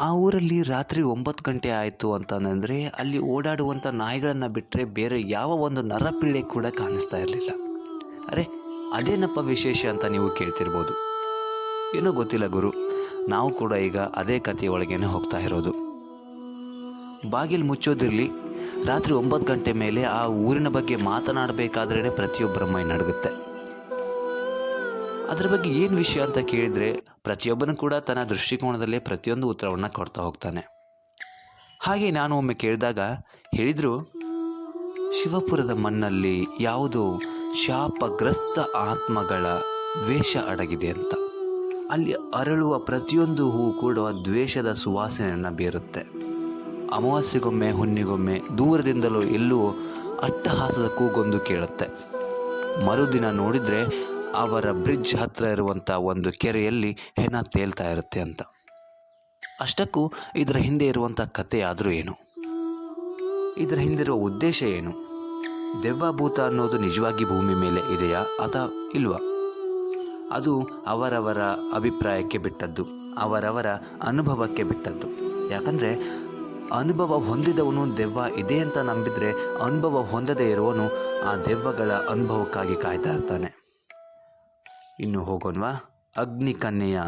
ಆ ಊರಲ್ಲಿ ರಾತ್ರಿ ಒಂಬತ್ತು ಗಂಟೆ ಆಯಿತು ಅಂತಂದರೆ ಅಲ್ಲಿ ಓಡಾಡುವಂಥ ನಾಯಿಗಳನ್ನು ಬಿಟ್ಟರೆ ಬೇರೆ ಯಾವ ಒಂದು ನರಪಿಳ್ಳೆ ಕೂಡ ಕಾಣಿಸ್ತಾ ಇರಲಿಲ್ಲ. ಅರೆ, ಅದೇನಪ್ಪ ವಿಶೇಷ ಅಂತ ನೀವು ಕೇಳ್ತಿರ್ಬೋದು? ಏನೋ ಗೊತ್ತಿಲ್ಲ ಗುರು, ನಾವು ಕೂಡ ಈಗ ಅದೇ ಕಥೆಯೊಳಗೇನೆ ಹೋಗ್ತಾ ಇರೋದು. ಬಾಗಿಲು ಮುಚ್ಚೋದಿರಲಿ, ರಾತ್ರಿ ಒಂಬತ್ತು ಗಂಟೆ ಮೇಲೆ ಆ ಊರಿನ ಬಗ್ಗೆ ಮಾತನಾಡಬೇಕಾದ್ರೇ ಪ್ರತಿಯೊಬ್ಬರ ಮೈ ನಡುಗುತ್ತೆ. ಅದ್ರ ಬಗ್ಗೆ ಏನು ವಿಷಯ ಅಂತ ಕೇಳಿದರೆ ಪ್ರತಿಯೊಬ್ಬನು ಕೂಡ ತನ್ನ ದೃಷ್ಟಿಕೋನದಲ್ಲೇ ಪ್ರತಿಯೊಂದು ಉತ್ತರವನ್ನು ಕೊಡ್ತಾ ಹೋಗ್ತಾನೆ. ಹಾಗೆ ನಾನು ಒಮ್ಮೆ ಕೇಳಿದಾಗ ಹೇಳಿದರು, ಶಿವಪುರದ ಮಣ್ಣಲ್ಲಿ ಯಾವುದೋ ಶಾಪಗ್ರಸ್ತ ಆತ್ಮಗಳ ದ್ವೇಷ ಅಡಗಿದೆ ಅಂತ. ಅಲ್ಲಿ ಅರಳುವ ಪ್ರತಿಯೊಂದು ಹೂವು ಕೂಡ ದ್ವೇಷದ ಸುವಾಸನೆಯನ್ನು ಬೀರುತ್ತೆ. ಅಮಾವಾಸ್ಯೆಗೊಮ್ಮೆ, ಹುಣ್ಣಿಗೊಮ್ಮೆ ದೂರದಿಂದಲೂ ಎಲ್ಲೂ ಅಟ್ಟಹಾಸದ ಕೂಗೊಂದು ಕೇಳುತ್ತೆ. ಮರುದಿನ ನೋಡಿದರೆ ಅವರ ಬ್ರಿಡ್ಜ್ ಹತ್ತಿರ ಇರುವಂಥ ಒಂದು ಕೆರೆಯಲ್ಲಿ ಹೆಣ ತೇಲ್ತಾ ಇರುತ್ತೆ ಅಂತ. ಅಷ್ಟಕ್ಕೂ ಇದರ ಹಿಂದೆ ಇರುವಂಥ ಕತೆ ಆದರೂ ಏನು? ಇದರ ಹಿಂದಿರುವ ಉದ್ದೇಶ ಏನು? ದೆವ್ವ ಭೂತ ಅನ್ನೋದು ನಿಜವಾಗಿ ಭೂಮಿ ಮೇಲೆ ಇದೆಯಾ ಅಥವಾ ಇಲ್ವಾ? ಅದು ಅವರವರ ಅಭಿಪ್ರಾಯಕ್ಕೆ ಬಿಟ್ಟದ್ದು, ಅವರವರ ಅನುಭವಕ್ಕೆ ಬಿಟ್ಟದ್ದು. ಯಾಕಂದರೆ ಅನುಭವ ಹೊಂದಿದವನು ದೆವ್ವ ಇದೆ ಅಂತ ನಂಬಿದರೆ ಅನುಭವ ಹೊಂದದೇ ಇರುವವನು ಆ ದೆವ್ವಗಳ ಅನುಭವಕ್ಕಾಗಿ ಕಾಯ್ತಾ ಇರ್ತಾನೆ. ಇನ್ನು ಹೋಗೋಣವಾ ಅಗ್ನಿ ಕನ್ಯೆಯ